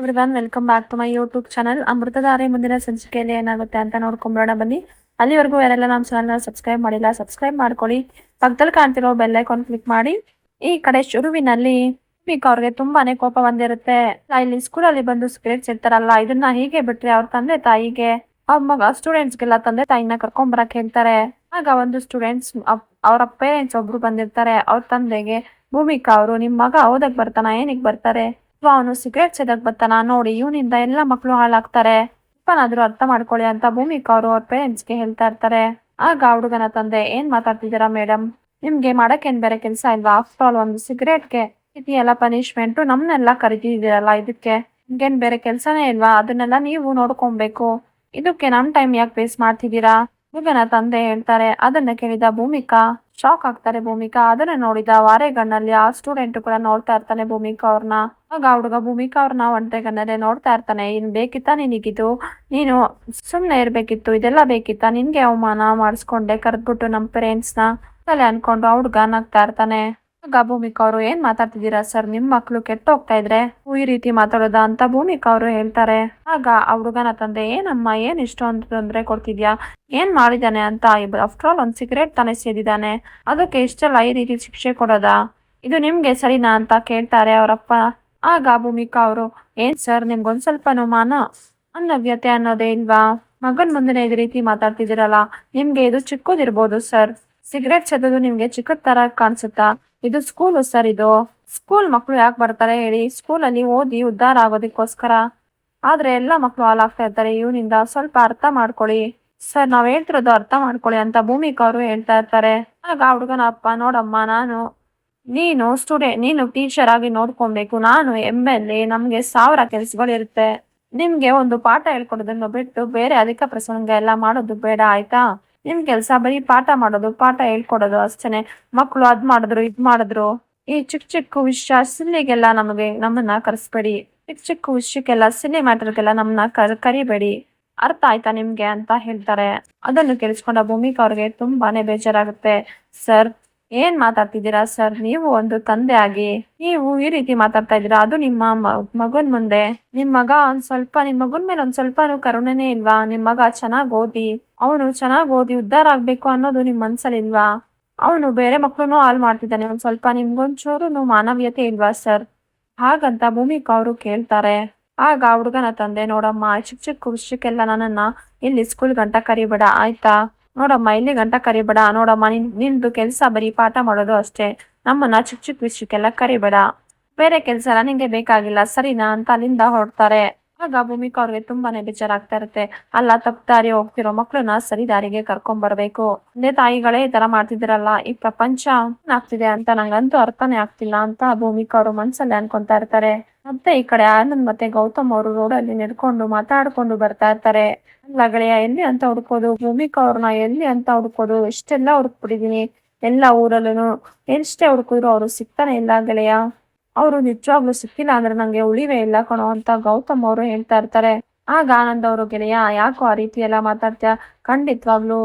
Everyone welcome back to my YouTube channel Amruthadhaare ಮುಂದಿನ ಸಂಚಿಕೆಯಲ್ಲಿ ಏನಾಗುತ್ತೆ ಅಂತ ನೋಡ್ಕೊಂಬರೋಣ ಬನ್ನಿ. ಅಲ್ಲಿವರೆಗೂ ಯಾರೆಲ್ಲ ನಮ್ಮ ಚಾನಲ್ನ ಸಬ್ಸ್ಕ್ರೈಬ್ ಮಾಡಿಲ್ಲ ಸಬ್ಸ್ಕ್ರೈಬ್ ಮಾಡ್ಕೊಳ್ಳಿ. ಪಕ್ಕದಲ್ಲಿ ಕಾಣ್ತಿರೋ ಬೆಲ್ ಐಕಾನ್ ಕ್ಲಿಕ್ ಮಾಡಿ. ಈ ಕಡೆ ಶುರುವಿನಲ್ಲಿ ಮಿಕ್ ಅವ್ರಿಗೆ ತುಂಬಾನೇ ಕೋಪ ಬಂದಿರುತ್ತೆ. ಇಲ್ಲಿ ಸ್ಕೂಲಲ್ಲಿ ಬಂದು ಸ್ಕ್ರೀನ್ ಇರ್ತಾರಲ್ಲ, ಇದನ್ನ ಹೀಗೆ ಬಿಟ್ರೆ ಅವ್ರ ತಂದೆ ತಾಯಿಗೆ, ಅವ್ರ ಮಗ ಸ್ಟೂಡೆಂಟ್ಸ್ಗೆಲ್ಲ ತಂದೆ ತಾಯಿನ ಕರ್ಕೊಂಡ್ ಹೇಳ್ತಾರೆ. ಆಗ ಒಂದು ಸ್ಟೂಡೆಂಟ್ಸ್ ಅವರ ಪೇರೆಂಟ್ಸ್ ಒಬ್ರು ಬಂದಿರ್ತಾರೆ. ಅವ್ರ ತಂದೆಗೆ ಭೂಮಿಕಾ ಅವರು, ನಿಮ್ ಮಗ ಓದಕ್ ಬರ್ತಾನ? ಏನಿಗ್ ಬರ್ತಾರೆ? ಅವನು ಸಿಗರೇಟ್ ಸೇದಕ್ ಬರ್ತಾನ ನೋಡಿ, ಇವನಿಂದ ಎಲ್ಲ ಮಕ್ಕಳು ಹಾಳಾಗ್ತಾರೆ. ಅಪ್ಪನಾದ್ರೂ ಅರ್ಥ ಮಾಡ್ಕೊಳ್ಳಿ ಅಂತ ಭೂಮಿಕಾ ಅವರು ಅವ್ರ ಪೇರೆಂಟ್ಸ್ಗೆ ಹೇಳ್ತಾ ಇರ್ತಾರೆ. ಆಗ ಹುಡುಗನ ತಂದೆ, ಏನ್ ಮಾತಾಡ್ತಿದ್ದೀರಾ ಮೇಡಮ್ ನಿಮ್ಗೆ ಮಾಡಕ್ಕೇನ್ ಬೇರೆ ಕೆಲಸ ಇಲ್ವಾ? ಆಫ್ಟರ್ ಆಲ್ ಒಂದು ಸಿಗರೇಟ್ಗೆ ಇದೆಯಲ್ಲ ಪನಿಷ್ಮೆಂಟ್ ನಮ್ನೆಲ್ಲ ಕರಿತಿದ್ದೀರಲ್ಲ ಇದಕ್ಕೆ ನಿಮ್ಗೇನ್ ಬೇರೆ ಕೆಲಸನೇ ಇಲ್ವಾ? ಅದನ್ನೆಲ್ಲ ನೀವು ನೋಡ್ಕೊಬೇಕು. ಇದಕ್ಕೆ ನಮ್ ಟೈಮ್ ಯಾಕೆ ವೇಸ್ಟ್ ಮಾಡ್ತಿದ್ದೀರಾ? ಹುಡುಗನ ತಂದೆ ಹೇಳ್ತಾರೆ, ಅದನ್ನ ಕೇಳಿದ ಭೂಮಿಕಾ ಶಾಕ್ ಆಗ್ತಾರೆ ಭೂಮಿಕಾ, ಅದನ್ನ ನೋಡಿದ ವಾರೆಗಣ್ಣಲ್ಲಿ ಆ ಸ್ಟೂಡೆಂಟ್ ಕೂಡ ನೋಡ್ತಾ ಇರ್ತಾನೆ ಭೂಮಿಕಾ ಅವ್ರನ್ನ ಆಗ ಹುಡುಗ ಭೂಮಿಕಾ ಅವ್ರನ್ನ ಒಂಟೆಗಣ್ಣಲ್ಲೇ ನೋಡ್ತಾ ಇರ್ತಾನೆ, ಇನ್ ಬೇಕಿತ್ತಾ ನಿನಗಿದು? ನೀನು ಸುಮ್ನೆ ಇರ್ಬೇಕಿತ್ತು, ಇದೆಲ್ಲ ಬೇಕಿತ್ತ? ನಿನ್ಗೆ ಅವಮಾನ ಮಾಡಿಸ್ಕೊಂಡೆ ಕರೆದ್ಬಿಟ್ಟು ನಮ್ಮ ಪೇರೆಂಟ್ಸ್ನ ತಲೆ ಅನ್ಕೊಂಡು ಆ ಹುಡುಗ ನಗ್ತಾ ಇರ್ತಾನೆ. ಆಗ ಭೂಮಿಕಾ ಅವರು ಏನ್ ಮಾತಾಡ್ತಿದ್ದೀರಾ ಸರ್? ನಿಮ್ ಮಕ್ಳು ಕೆಟ್ಟ ಹೋಗ್ತಾ ಇದ್ರೆ ಈ ರೀತಿ ಮಾತಾಡೋದ ಅಂತ ಭೂಮಿಕಾ ಅವರು ಹೇಳ್ತಾರೆ. ಆಗ ಆ ಹುಡುಗನ ತಂದೆ, ಏನಮ್ಮ, ಏನ್ ಇಷ್ಟೊಂದು ತೊಂದ್ರೆ ಕೊಡ್ತಿದ್ಯಾ? ಏನ್ ಮಾಡಿದಾನೆ ಅಂತ ಆಫ್ಟರ್ ಆಲ್ ಒಂದ್ ಸಿಗರೇಟ್ ತಾನೇ ಸೇದಿದ್ದಾನೆ. ಅದಕ್ಕೆ ಇಷ್ಟೆಲ್ಲ ಈ ರೀತಿ ಶಿಕ್ಷೆ ಕೊಡೋದಾ? ಇದು ನಿಮ್ಗೆ ಸರಿನಾ ಅಂತ ಕೇಳ್ತಾರೆ ಅವರಪ್ಪ. ಆಗ ಭೂಮಿಕಾ ಅವರು ಏನ್ ಸರ್, ನಿಮ್ಗೊಂದ್ ಸ್ವಲ್ಪನೂ ಮಾನ? ಅನ್ನವ್ಯತೆ ಅನ್ನೋದೇ ಇಲ್ವಾ? ಮಗನ್ ಮುಂದೆ ಇದ್ ರೀತಿ ಮಾತಾಡ್ತಿದ್ದೀರಲ್ಲ, ನಿಮ್ಗೆ ಇದು ಚಿಕ್ಕದಿರ್ಬೋದು ಸರ್. ಸಿಗರೇಟ್ ಚದ್ದು ನಿಮ್ಗೆ ಚಿಕ್ಕದ ತರ ಕಾಣಿಸುತ್ತಾ? ಇದು ಸ್ಕೂಲ್ ಸರ್ ಇದು. ಸ್ಕೂಲ್ ಮಕ್ಕಳು ಯಾಕೆ ಬರ್ತಾರೆ ಹೇಳಿ? ಸ್ಕೂಲಲ್ಲಿ ಓದಿ ಉದ್ಧಾರ ಆಗೋದಕ್ಕೋಸ್ಕರ. ಆದ್ರೆ ಎಲ್ಲ ಮಕ್ಕಳು ಹಾಳಾಗ್ತಾ ಇರ್ತಾರೆ. ಇವನಿಂದ ಸ್ವಲ್ಪ ಅರ್ಥ ಮಾಡ್ಕೊಳ್ಳಿ. ಸರ್ ನಾವ್ ಹೇಳ್ತಿರೋದು ಅರ್ಥ ಮಾಡ್ಕೊಳ್ಳಿ ಅಂತ ಭೂಮಿಕಾ ಅವರು ಹೇಳ್ತಾ ಇರ್ತಾರೆ. ಆಗ ಹುಡುಗನ, ಅಪ್ಪ, ನೋಡಮ್ಮ, ನಾನು, ನೀನು ಸ್ಟೂಡೆಂಟ್ ನೀನು ಟೀಚರ್ ಆಗಿ ನೋಡ್ಕೊಬೇಕು. ನಾನು ಎಂ ಎಲ್ ಎ ನಮ್ಗೆ ಸಾವಿರ ಕೆಲಸಗಳಿರುತ್ತೆ ನಿಮ್ಗೆ ಒಂದು ಪಾಠ ಹೇಳ್ಕೊಡೋದನ್ನು ಬಿಟ್ಟು ಬೇರೆ ಅಧಿಕ ಪ್ರಸಂಗ ಎಲ್ಲ ಮಾಡೋದು ಬೇಡ, ಆಯ್ತಾ? ನಿಮ್ ಕೆಲ್ಸ? ಬರೀ ಪಾಠ ಮಾಡೋದು, ಪಾಠ ಹೇಳ್ಕೊಡೋದು ಅಷ್ಟೇನೆ. ಮಕ್ಕಳು ಅದ್ ಮಾಡಿದ್ರು, ಇದ್ ಮಾಡಿದ್ರು. ಈ ಚಿಕ್ಕ ಚಿಕ್ಕ ವಿಷಯ ಸಿನ್ನೆಗೆಲ್ಲ ನಮಗೆ ನಮ್ಮನ್ನ ಕರೆಸ್ಬೇಡಿ. ಚಿಕ್ಕ ಚಿಕ್ಕ ವಿಷಯಕ್ಕೆಲ್ಲ ಸಿಲ್ಲಿ ಮ್ಯಾಟರ್ಗೆಲ್ಲ ನಮ್ಮನ್ನ ಕರ್, ಕರಿಬೇಡಿ. ಅರ್ಥ ಆಯ್ತಾ ನಿಮ್ಗೆ ಅಂತ ಹೇಳ್ತಾರೆ. ಅದನ್ನು ಕೇಳಿಸ್ಕೊಂಡ ಭೂಮಿಕಾ ಅವ್ರಿಗೆ ತುಂಬಾನೇ ಬೇಜಾರಾಗುತ್ತೆ. ಸರ್ ಏನ್ ಮಾತಾಡ್ತಿದ್ದೀರಾ ಸರ್? ನೀವು ಒಂದು ತಂದೆ ಆಗಿ ನೀವು ಈ ರೀತಿ ಮಾತಾಡ್ತಾ ಇದ್ದೀರಾ? ಅದು ನಿಮ್ಮ ಮಗನ ಮುಂದೆ. ನಿಮ್ ಮಗ ಒಂದ್ ಸ್ವಲ್ಪ, ನಿಮ್ ಮಗನ್ ಮೇಲೆ ಒಂದ್ ಸ್ವಲ್ಪನೂ ಕರುಣೆನೇ ಇಲ್ವಾ? ನಿಮ್ ಮಗ ಚೆನ್ನಾಗ್ ಓದಿ, ಅವನು ಚೆನ್ನಾಗ್ ಓದಿ ಉದ್ಧಾರ ಆಗ್ಬೇಕು ಅನ್ನೋದು ನಿಮ್ ಮನ್ಸಲ್ಲಿ ಇಲ್ವಾ ಅವನು ಬೇರೆ ಮಕ್ಕಳನ್ನು ಹಾಲ್ ಮಾಡ್ತಿದ್ದಾನೆ. ಒಂದ್ ಸ್ವಲ್ಪ ನಿಮ್ಗೊಂಚೂರು ಮಾನವೀಯತೆ ಇಲ್ವಾ ಸರ್? ಹಾಗಂತ ಭೂಮಿಕಾ ಅವರು ಕೇಳ್ತಾರೆ. ಆಗ ಹುಡುಗನ ತಂದೆ, ನೋಡಮ್ಮ ಚಿಕ್ಕ ಚಿಕ್ಕ ವಿಷಯಕ್ಕೆಲ್ಲ ನನ್ನನ್ನ ಇಲ್ಲಿ ಸ್ಕೂಲ್ ಗಂಟ ಕರಿಬೇಡ, ಆಯ್ತಾ? ನೋಡಮ್ಮ, ಇಲ್ಲಿ ಗಂಟ ಕರಿಬೇಡ. ನೋಡಮ್ಮ, ನಿನ್, ನಿಂದು ಕೆಲಸ ಬರೀ ಪಾಠ ಮಾಡೋದು ಅಷ್ಟೇ. ನಮ್ಮನ್ನ ಚಿಕ್ಕ ಚಿಕ್ಕ ವಿಷಯಕ್ಕೆಲ್ಲ ಕರಿಬೇಡ. ಬೇರೆ ಕೆಲಸ ಎಲ್ಲ ನಿಂಗೆ ಬೇಕಾಗಿಲ್ಲ. ಸರಿನಾ ಅಂತ ಅಲ್ಲಿಂದ ಹೊರಡ್ತಾರೆ. ಆಗ ಭೂಮಿಕಾ ಅವ್ರಿಗೆ ತುಂಬಾನೇ ಬೇಜಾರಾಗ್ತಾ ಇರುತ್ತೆ. ಅಲ್ಲ ತಪ್ಪು ದಾರಿ ಹೋಗ್ತಿರೋ ಮಕ್ಕಳನ್ನ ಸರಿ ದಾರಿಗೆ ಕರ್ಕೊಂಡ್ ಬರ್ಬೇಕು. ತಂದೆ ತಾಯಿಗಳೇ ಈ ತರ ಮಾಡ್ತಿದಿರಲ್ಲ ಈ ಪ್ರಪಂಚ ಆಗ್ತಿದೆ ಅಂತ ನಂಗಂತೂ ಅರ್ಥನೇ ಆಗ್ತಿಲ್ಲ ಅಂತ ಭೂಮಿಕಾ ಅವರು ಮನ್ಸಲ್ಲಿ ಅನ್ಕೊಂತಾ ಇರ್ತಾರೆ. ಮತ್ತೆ ಈ ಕಡೆ ಆನಂದ್ ಮತ್ತೆ ಗೌತಮ್ ಅವರು ರೋಡಲ್ಲಿ ನಡ್ಕೊಂಡು ಮಾತಾಡ್ಕೊಂಡು ಬರ್ತಾ ಇರ್ತಾರೆ. ಲಗಳೆಯ ಗೆಳೆಯ ಎಲ್ಲಿ ಅಂತ ಹುಡ್ಕೋದು, ಭೂಮಿಕಾ ಅವ್ರನ್ನ ಎಲ್ಲಿ ಅಂತ ಹುಡ್ಕೋದು ಎಷ್ಟೆಲ್ಲ ಹುಡುಕ್ಬಿಟ್ಟಿದೀನಿ. ಎಲ್ಲ ಊರಲ್ಲೂ ಎಷ್ಟೇ ಹುಡುಕಿದ್ರು ಅವ್ರು ಸಿಗ್ತಾನೆ ಇಲ್ಲ ಗೆಳೆಯ. ಅವರು ನಿಜವಾಗ್ಲೂ ಸಿಕ್ಕಿಲ್ಲ ಅಂದ್ರೆ ನಂಗೆ ಉಳಿವೆ ಇಲ್ಲ ಕಣೋ ಅಂತ ಗೌತಮ್ ಅವರು ಹೇಳ್ತಾ ಇರ್ತಾರೆ. ಆಗ ಆನಂದ್ ಅವರು, ಗೆಳೆಯ, ಯಾಕೋ ಆ ರೀತಿ ಎಲ್ಲ ಮಾತಾಡ್ತೀಯ? ಖಂಡಿತವಾಗ್ಲು.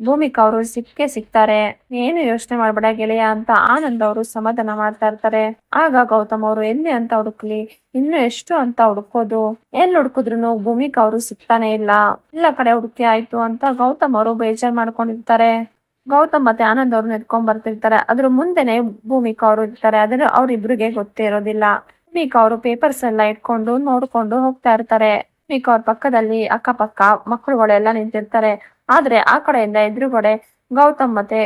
ಭೂಮಿಕಾ ಅವರು ಸಿಕ್ಕೇ ಸಿಗ್ತಾರೆ ಏನು ಯೋಚನೆ ಮಾಡ್ಬೇಡ ಗೆಳೆಯ ಅಂತ ಆನಂದ್ ಅವರು ಸಮಾಧಾನ ಮಾಡ್ತಾ ಇರ್ತಾರೆ. ಆಗ ಗೌತಮ್ ಅವರು ಎಲ್ಲಿ ಅಂತ ಹುಡುಕ್ಲಿ? ಇನ್ನು ಎಷ್ಟು ಅಂತ ಹುಡುಕೋದು? ಎಲ್ಲಿ ಹುಡುಕಿದ್ರು ಭೂಮಿಕಾ ಅವರು ಸಿಗ್ತಾನೆ ಇಲ್ಲ. ಎಲ್ಲ ಕಡೆ ಹುಡುಕಿ ಆಯ್ತು ಅಂತ ಗೌತಮ್ ಅವರು ಬೇಜಾರ್ ಮಾಡ್ಕೊಂಡಿರ್ತಾರೆ. ಗೌತಮ್ ಮತ್ತೆ ಆನಂದ್ ಅವ್ರು ನೆಡ್ಕೊಂಡ್ ಬರ್ತಿರ್ತಾರೆ. ಅದ್ರ ಮುಂದೆನೆ ಭೂಮಿಕಾ ಅವರು ಇರ್ತಾರೆ. ಅದ್ರ ಅವ್ರಿಬ್ರಿಗೆ ಗೊತ್ತೇ ಇರೋದಿಲ್ಲ. ಭೂಮಿಕಾ ಅವರು ಪೇಪರ್ಸ್ ಎಲ್ಲ ಇಟ್ಕೊಂಡು ನೋಡ್ಕೊಂಡು ಹೋಗ್ತಾ ಇರ್ತಾರೆ. ಭೂಮಿಕಾ ಅವ್ರ ಪಕ್ಕದಲ್ಲಿ ಅಕ್ಕಪಕ್ಕ ಮಕ್ಕಳುಗಳೆಲ್ಲ ನಿಂತಿರ್ತಾರೆ. ಆದ್ರೆ ಆ ಕಡೆಯಿಂದ ಎದುರುಗಡೆ ಗೌತಮ್ ಮತ್ತೆ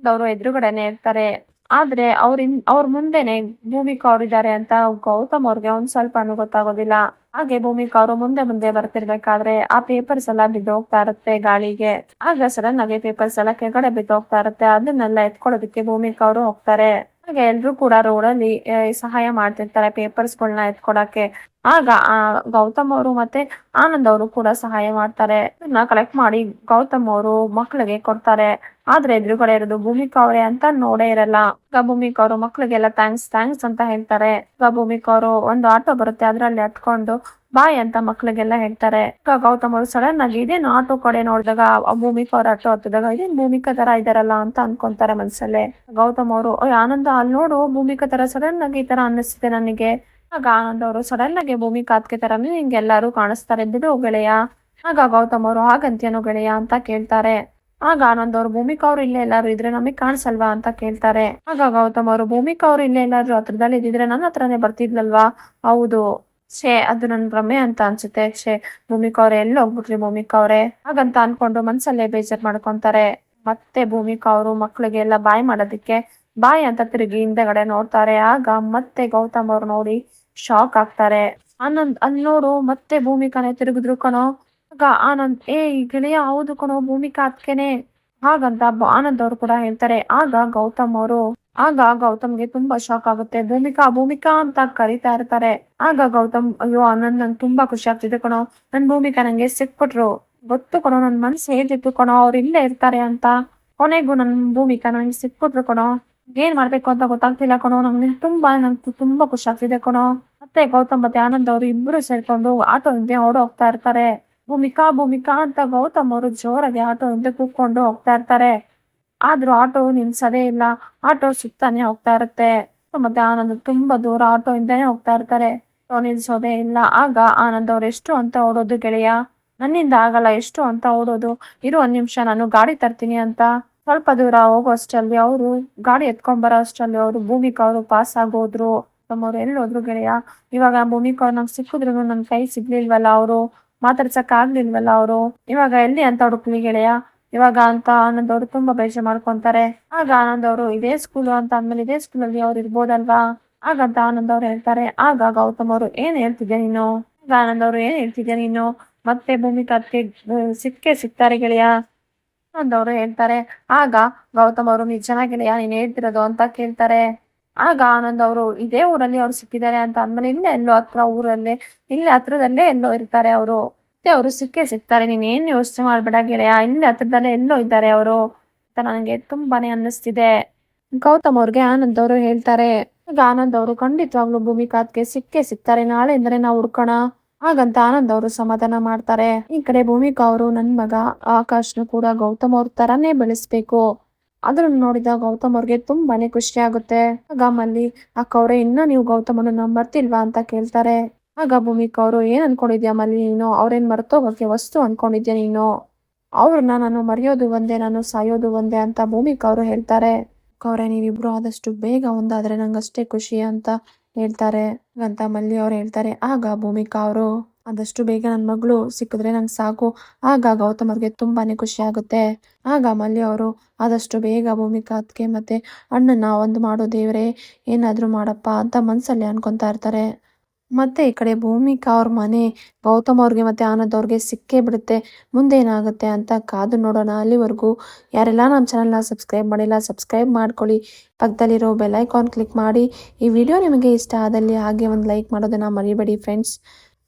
ಅವರು ಎದುರುಗಡೆನೆ ಇರ್ತಾರೆ. ಆದ್ರೆ ಅವ್ರಿನ್, ಅವ್ರ ಮುಂದೆನೆ ಭೂಮಿಕಾ ಇದಾರೆ ಅಂತ ಗೌತಮ್ ಅವ್ರಿಗೆ ಒಂದ್ ಸ್ವಲ್ಪನೂ ಗೊತ್ತಾಗೋದಿಲ್ಲ. ಹಾಗೆ ಭೂಮಿಕಾ ಅವರು ಮುಂದೆ ಮುಂದೆ ಬರ್ತಿರ್ಬೇಕಾದ್ರೆ ಆ ಪೇಪರ್ಸ್ ಎಲ್ಲ ಬಿದ್ದೋಗ್ತಾ ಇರುತ್ತೆ ಗಾಳಿಗೆ. ಆಗ ಸಡನ್ ಆಗಿ ಪೇಪರ್ಸ್ ಎಲ್ಲ ಕೆಳಗಡೆ ಬಿದ್ದೋಗ್ತಾ ಇರುತ್ತೆ. ಅದನ್ನೆಲ್ಲ ಎತ್ಕೊಳ್ಳೋದಕ್ಕೆ ಭೂಮಿಕಾ ಅವರು ಹೋಗ್ತಾರೆ. ಹಾಗೆ ಎಲ್ರು ಕೂಡ ರೋಡಲ್ಲಿ ಸಹಾಯ ಮಾಡ್ತಿರ್ತಾರೆ ಪೇಪರ್ಸ್ ಗಳನ್ನ ಎತ್ಕೊಡಕ್ಕೆ ಆಗ, ಆ, ಗೌತಮ್ ಅವರು ಮತ್ತೆ ಆನಂದ್ ಅವರು ಕೂಡ ಸಹಾಯ ಮಾಡ್ತಾರೆ. ಕಲೆಕ್ಟ್ ಮಾಡಿ ಗೌತಮ್ ಅವರು ಮಕ್ಕಳಿಗೆ ಕೊಡ್ತಾರೆ. ಆದ್ರೆ ಎದುರುಗಡೆ ಇರೋದು ಭೂಮಿಕಾ ಅವ್ರೆ ಅಂತ ನೋಡೇ ಇರಲ್ಲ. ಈಗ ಭೂಮಿಕಾ ಅವರು ಮಕ್ಳಿಗೆಲ್ಲ ಥ್ಯಾಂಕ್ಸ್ ಥ್ಯಾಂಕ್ಸ್ ಅಂತ ಹೇಳ್ತಾರೆ. ಈಗ ಭೂಮಿಕಾ ಅವರು ಒಂದು ಆಟೋ ಬರುತ್ತೆ, ಅದ್ರಲ್ಲಿ ಹತ್ಕೊಂಡು ಬಾಯ್ ಅಂತ ಮಕ್ಳಿಗೆಲ್ಲ ಹೇಳ್ತಾರೆ. ಗೌತಮ್ ಅವರು ಸಡನ್ ಆಗಿ ಇದೇನು ಆಟೋ ಕಡೆ ನೋಡಿದಾಗ ಭೂಮಿಕಾ ಅವ್ರ ಆಟೋ ಹತ್ತಿದಾಗ ಇದೇನ್ ಭೂಮಿಕ ತರ ಇದಾರಲ್ಲ ಅಂತ ಅನ್ಕೊಂತಾರೆ ಮನ್ಸಲ್ಲೇ. ಗೌತಮ್ ಅವರು ಆನಂದ ಅಲ್ಲಿ ನೋಡು, ಭೂಮಿಕ ತರ ಸಡನ್ ಆಗಿ ಈ ತರ ಅನ್ನಿಸ್ತಿದೆ ನನಗೆ. ಆಗ ಆನಂದ್ ಅವರು ಸಡನ್ ಆಗಿ ಭೂಮಿಕಾ ಅತ್ಗೆ ತರಾನೇ ಹಿಂಗೆಲ್ಲಾರು ಕಾಣಿಸ್ತಾರೆ. ಬಿಡು ಗೆಳೆಯ. ಆಗ ಗೌತಮ್ ಅವರು, ಹಾಗಂತ್ಯನೋ ಗೆಳೆಯ ಅಂತ ಕೇಳ್ತಾರೆ. ಆಗ ಆನಂದ್ ಅವರು ಭೂಮಿಕಾ ಅವ್ರು ಇಲ್ಲೇ ಎಲ್ಲಾರು ಇದ್ರೆ ನಮಗ್ ಕಾಣಿಸಲ್ವಾ ಅಂತ ಕೇಳ್ತಾರೆ. ಆಗ ಗೌತಮ್ ಅವರು, ಭೂಮಿಕಾ ಅವ್ರು ಇಲ್ಲೇ ಎಲ್ಲಾರು ಹತ್ರದಲ್ಲಿ ಇದ್ದಿದ್ರೆ ನನ್ನ ಹತ್ರನೇ ಬರ್ತಿದ್ಲಲ್ವಾ? ಹೌದು. ಶೇ ಅದು ನನ್ ಭ್ರಮೆ ಅಂತ ಅನ್ಸುತ್ತೆ. ಶೇ ಭೂಮಿಕಾ ಅವ್ರೆ ಎಲ್ಲಿ ಹೋಗ್ಬಿಟ್ರಿ ಭೂಮಿಕಾ ಅವ್ರೆ? ಹಾಗಂತ ಅನ್ಕೊಂಡು ಮನ್ಸಲ್ಲೇ ಬೇಜಾರ್ ಮಾಡ್ಕೊಂತಾರೆ. ಮತ್ತೆ ಭೂಮಿಕಾ ಅವರು ಮಕ್ಳಿಗೆಲ್ಲ ಬಾಯ್ ಮಾಡೋದಕ್ಕೆ ಬಾಯ್ ಅಂತ ತಿರುಗಿ ಹಿಂದೆಗಡೆ ನೋಡ್ತಾರೆ. ಆಗ ಮತ್ತೆ ಗೌತಮ್ ಅವ್ರು ನೋಡಿ ಶಾಕ್ ಆಗ್ತಾರೆ. ಆನಂದ್, ಅಲ್ಲಿ ನೋಡು, ಮತ್ತೆ ಭೂಮಿಕಾನೇ ತಿರುಗಿದ್ರು ಕಣೋ. ಆನಂದ್ ಏ ಗೆಳೆಯ ಹೌದು ಕಣೋ, ಭೂಮಿಕಾ ಅದ್ಕೆನೆ ಹಾಗಂತ ಆನಂದ್ ಅವ್ರು ಕೂಡ ಹೇಳ್ತಾರೆ, ಆಗ ಗೌತಮ್ ಅವರು, ಆಗ ಗೌತಮ್ಗೆ ತುಂಬಾ ಶಾಕ್ ಆಗುತ್ತೆ. ಭೂಮಿಕಾ ಭೂಮಿಕಾ ಅಂತ ಕರಿತಾ ಇರ್ತಾರೆ. ಆಗ ಗೌತಮ್, ಅಯ್ಯೋ ಆನಂದ್ ನಂಗೆ ತುಂಬಾ ಖುಷಿ ಆಗ್ತಿದೆ ಕಣೋ. ನನ್ ಭೂಮಿಕಾ ನಂಗೆ ಸಿಕ್ಬಿಟ್ರು. ಗೊತ್ತು ಕಣೋ, ನನ್ ಮನ್ಸು ಹೇಳ್ತಿತ್ತು ಕಣೋ, ಅವ್ರು ಇಲ್ಲೇ ಇರ್ತಾರೆ ಅಂತ. ಕೊನೆಗೂ ನನ್ ಭೂಮಿಕಾ ನಂಗೆ ಸಿಕ್ಬಿಟ್ರು ಕಣೋ. ಏನ್ ಮಾಡ್ಬೇಕು ಅಂತ ಗೊತ್ತಾಗ್ತಿಲ್ಲ ಕಣೋ, ನಂಗೆ ತುಂಬಾ ನಂಗೆ ತುಂಬಾ ಖುಷಿ ಆಗ್ತಿದೆ ಕಣೋ. ಮತ್ತೆ ಗೌತಮ್ ಮತ್ತೆ ಆನಂದ್ ಅವರು ಇಬ್ರು ಸೇರ್ಕೊಂಡು ಆಟೋ ಹಿಂದೆ ಓಡೋಗ್ತಾ ಇರ್ತಾರೆ. ಭೂಮಿಕಾ ಭೂಮಿಕಾ ಅಂತ ಗೌತಮ್ ಅವರು ಜೋರಾಗಿ ಆಟೋ ಹಿಂದೆ ಕೂತ್ಕೊಂಡು ಹೋಗ್ತಾ ಇರ್ತಾರೆ. ಆದ್ರೂ ಆಟೋ ನಿಲ್ಸದೇ ಇಲ್ಲ. ಆಟೋ ಸುತ್ತಾನೆ ಹೋಗ್ತಾ ಇರುತ್ತೆ. ಮತ್ತೆ ಆನಂದ್ ತುಂಬಾ ದೂರ ಆಟೋ ಹಿಂದೆನೆ ಹೋಗ್ತಾ ಇರ್ತಾರೆ. ನಿಲ್ಸೋದೇ ಇಲ್ಲ. ಆಗ ಆನಂದ್ ಅವ್ರು ಎಷ್ಟು ಅಂತ ಓಡೋದು ಗೆಳೆಯ? ನನ್ನಿಂದ ಆಗಲ್ಲ. ಎಷ್ಟು ಅಂತ ಓಡೋದು? ಇರೋ ಒಂದ್ ನಿಮಿಷ, ನಾನು ಗಾಡಿ ತರ್ತೀನಿ ಅಂತ. ಸ್ವಲ್ಪ ದೂರ ಹೋಗೋ ಅಷ್ಟರಲ್ಲಿ ಅವರು ಗಾಡಿ ಎತ್ಕೊಂಡ್ ಬರೋ ಅಷ್ಟಲ್ಲಿ ಅವರು ಭೂಮಿಕಾ ಅವರು ಪಾಸ್ ಆಗೋದ್ರು. ಅವ್ರು ಎಲ್ಲಿ ಹೋದ್ರು ಗೆಳೆಯ? ಇವಾಗ ಭೂಮಿಕಾ ಅವ್ರು ನಂಗೆ ಸಿಕ್ಕಿದ್ರು ನನ್ ಕೈ ಸಿಗ್ಲಿಲ್ವಲ್ಲ ಅವರು? ಮಾತಾಡ್ಸಕ್ ಆಗ್ಲಿಲ್ವಲ್ಲ ಅವರು? ಇವಾಗ ಎಲ್ಲಿ ಅಂತ ಹುಡುಕ್ಲಿ ಗೆಳೆಯ? ಇವಾಗ ಅಂತ ಆನಂದ್ ಅವರು ತುಂಬಾ ಬೇಜಾರ್ ಮಾಡ್ಕೊಂತಾರೆ. ಆಗ ಆನಂದ್ ಅವರು ಇದೇ ಸ್ಕೂಲು ಅಂತ ಅಂದ್ಮೇಲೆ ಇದೇ ಸ್ಕೂಲಲ್ಲಿ ಅವ್ರು ಇರ್ಬೋದಲ್ವಾ? ಹಾಗಂತ ಆನಂದ್ ಅವ್ರು ಹೇಳ್ತಾರೆ. ಆಗ ಗೌತಮ್ ಅವರು ಏನ್ ಹೇಳ್ತಿದ್ದೆ ನೀನು? ಆನಂದ್ ಅವರು ಏನ್ ಹೇಳ್ತಿದ್ದೆ ನೀನು? ಮತ್ತೆ ಭೂಮಿಕಾ ಸಿಕ್ಕೇ ಸಿಗ್ತಾರೆ ಗೆಳೆಯ. ಅವರು ಹೇಳ್ತಾರೆ. ಆಗ ಗೌತಮ್ ಅವರು ನಿಜನ ಗೆಳೆಯ ನೀನ್ ಹೇಳ್ತಿರೋದು ಅಂತ ಕೇಳ್ತಾರೆ. ಆಗ ಆನಂದ್ ಅವರು ಇದೇ ಊರಲ್ಲಿ ಅವ್ರು ಸಿಕ್ಕಿದ್ದಾರೆ ಅಂತ ಅಂದ್ಮೇಲೆ ಇಲ್ಲೇ ಎಲ್ಲೋ ಹತ್ರ ಊರಲ್ಲೇ, ಇಲ್ಲೇ ಹತ್ರದಲ್ಲೇ ಎಲ್ಲೋ ಇರ್ತಾರೆ ಅವರು. ಮತ್ತೆ ಅವರು ಸಿಕ್ಕೇ ಸಿಗ್ತಾರೆ, ನೀನ್ ಏನ್ ಯೋಚನೆ ಮಾಡ್ಬೇಡ ಗೆಳೆಯ, ಇಲ್ಲೇ ಹತ್ರದಲ್ಲೇ ಎಲ್ಲೋ ಇದ್ದಾರೆ ಅವರು ಅಂತ ನನಗೆ ತುಂಬಾನೇ ಅನ್ನಿಸ್ತಿದೆ. ಗೌತಮ್ ಅವ್ರಿಗೆ ಆನಂದ್ ಅವರು ಹೇಳ್ತಾರೆ, ಆಗ ಆನಂದ್ ಅವರು ಖಂಡಿತವಾಗ್ಲೂ ಭೂಮಿಕಾತ್ಗೆ ಸಿಕ್ಕೇ ಸಿಗ್ತಾರೆ ಅಂದ್ರೆ ನಾವು ಹುಡ್ಕೋಣ. ಹಾಗಂತ ಆನಂದ್ ಅವರು ಸಮಾಧಾನ ಮಾಡ್ತಾರೆ. ಈ ಕಡೆ ಭೂಮಿಕಾ ಅವರು ನನ್ ಮಗ ಆಕಾಶ್ನು ಕೂಡ ಗೌತಮ್ ಅವ್ರ ತರಾನೇ ಬೆಳೆಸ್ಬೇಕು. ಅದನ್ನ ನೋಡಿದ ಗೌತಮ್ ಅವ್ರಿಗೆ ತುಂಬಾನೇ ಖುಷಿ ಆಗುತ್ತೆ. ಆಗ ಮಲ್ಲಿ, ಅಕ್ಕ ಅವ್ರೆ, ಇನ್ನ ನೀವು ಗೌತಮನ ಮರ್ತಿಲ್ವಾ ಅಂತ ಕೇಳ್ತಾರೆ. ಆಗ ಭೂಮಿಕಾ ಅವರು, ಏನ್ ಅನ್ಕೊಂಡಿದ್ಯಾ ಮಲ್ಲಿ ನೀನು? ಅವ್ರೇನ್ ಮರ್ತೋಗಕ್ಕೆ ವಸ್ತು ಅನ್ಕೊಂಡಿದ್ಯಾ ನೀನು? ಅವ್ರನ್ನ ನಾನು ಮರೆಯೋದು ಒಂದೇ, ನಾನು ಸಾಯೋದು ಒಂದೇ ಅಂತ ಭೂಮಿಕಾ ಅವರು ಹೇಳ್ತಾರೆ. ಅವ್ರೆ, ನೀವಿಬ್ರು ಆದಷ್ಟು ಬೇಗ ಒಂದಾದ್ರೆ ನಂಗಷ್ಟೇ ಖುಷಿ ಅಂತ ಹೇಳ್ತಾರೆ. ಅಂತ ಮಲ್ಲಿ ಅವ್ರು ಹೇಳ್ತಾರೆ. ಆಗ ಭೂಮಿಕಾ ಅವರು ಆದಷ್ಟು ಬೇಗ ನನ್ನ ಮಗಳು ಸಿಕ್ಕಿದ್ರೆ ನಂಗೆ ಸಾಕು. ಆಗ ಗೌತಮ್ ಅವ್ರಿಗೆ ತುಂಬಾ ಖುಷಿ ಆಗುತ್ತೆ. ಆಗ ಮಲ್ಲಿ ಅವರು, ಆದಷ್ಟು ಬೇಗ ಭೂಮಿಕಾತ್ಗೆ ಮತ್ತೆ ಅಣ್ಣನ ಒಂದು ಮಾಡೋ ದೇವ್ರೆ, ಏನಾದರೂ ಮಾಡಪ್ಪ ಅಂತ ಮನಸ್ಸಲ್ಲಿ ಅನ್ಕೊಂತಾ ಇರ್ತಾರೆ. ಮತ್ತೆ ಈ ಕಡೆ ಭೂಮಿಕಾ ಅವ್ರ ಮನೆ, ಗೌತಮ್ ಅವ್ರಿಗೆ ಮತ್ತೆ ಆನಂದ್ ಅವ್ರಿಗೆ ಸಿಕ್ಕೇ ಬಿಡುತ್ತೆ. ಮುಂದೆ ಏನಾಗುತ್ತೆ ಅಂತ ಕಾದು ನೋಡೋಣ ಅಲ್ಲಿವರೆಗೂ. ಯಾರೆಲ್ಲ ನಮ್ಮ ಚಾನಲ್ನ ಸಬ್ಸ್ಕ್ರೈಬ್ ಮಾಡಿಲ್ಲ, ಸಬ್ಸ್ಕ್ರೈಬ್ ಮಾಡ್ಕೊಳ್ಳಿ. ಪಕ್ಕದಲ್ಲಿರೋ ಬೆಲ್ ಐಕಾನ್ ಕ್ಲಿಕ್ ಮಾಡಿ. ಈ ವಿಡಿಯೋ ನಿಮಗೆ ಇಷ್ಟ ಆದಲ್ಲಿ ಹಾಗೆ ಒಂದು ಲೈಕ್ ಮಾಡೋದನ್ನು ಮರಿಬೇಡಿ, friends.